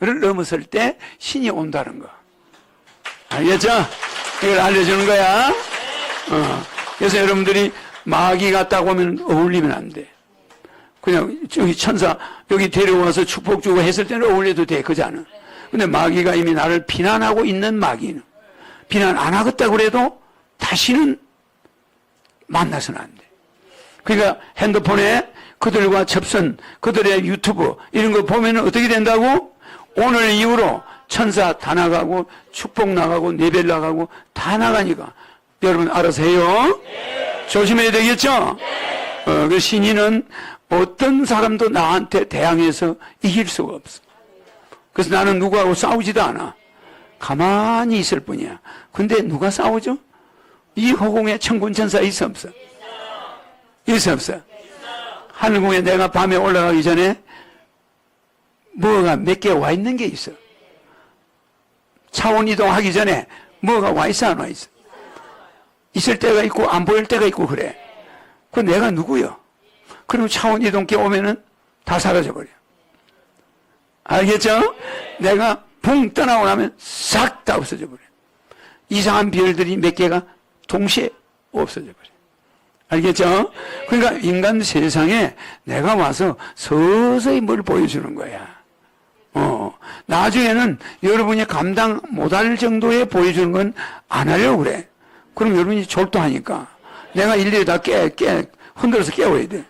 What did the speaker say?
를 넘었을 때 신이 온다는 거. 알겠죠? 이걸 알려주는 거야. 어. 그래서 여러분들이 마귀가 딱 오면 어울리면 안 돼. 그냥 저기 천사 여기 데려와서 축복 주고 했을 때는 어울려도 돼. 그잖아. 근데 마귀가 이미 나를 비난하고 있는 마귀는 비난 안 하겠다 그래도 다시는 만나서는 안 돼. 그러니까 핸드폰에 그들과 접선, 그들의 유튜브 이런 거 보면은 어떻게 된다고? 오늘 이후로 천사 다 나가고 축복 나가고 예배 나가고 다 나가니까 여러분 알아서 해요. 조심해야 되겠죠? 어, 그 신인은 어떤 사람도 나한테 대항해서 이길 수가 없어. 그래서 나는 누구하고 싸우지도 않아. 가만히 있을 뿐이야. 근데 누가 싸우죠? 이 허공에 천군 천사 있어 없어? 있어 없어? 하늘공에 내가 밤에 올라가기 전에 뭐가 몇 개 와 있는 게 있어. 차원 이동하기 전에 뭐가 와 있어 안 와 있어? 있을 때가 있고 안 보일 때가 있고 그래. 그 내가 누구요? 그럼 차원 이동기 오면은 다 사라져 버려. 알겠죠? 내가 붕 떠나고 나면 싹 다 없어져 버려. 이상한 별들이 몇 개가 동시에 없어져 버려. 알겠죠? 그러니까 인간 세상에 내가 와서 서서히 뭘 보여주는 거야. 어, 나중에는 여러분이 감당 못할 정도에 보여주는 건 안 하려고 그래. 그럼 여러분이 졸도하니까 내가 일일이 다 깨, 깨, 흔들어서 깨워야 돼.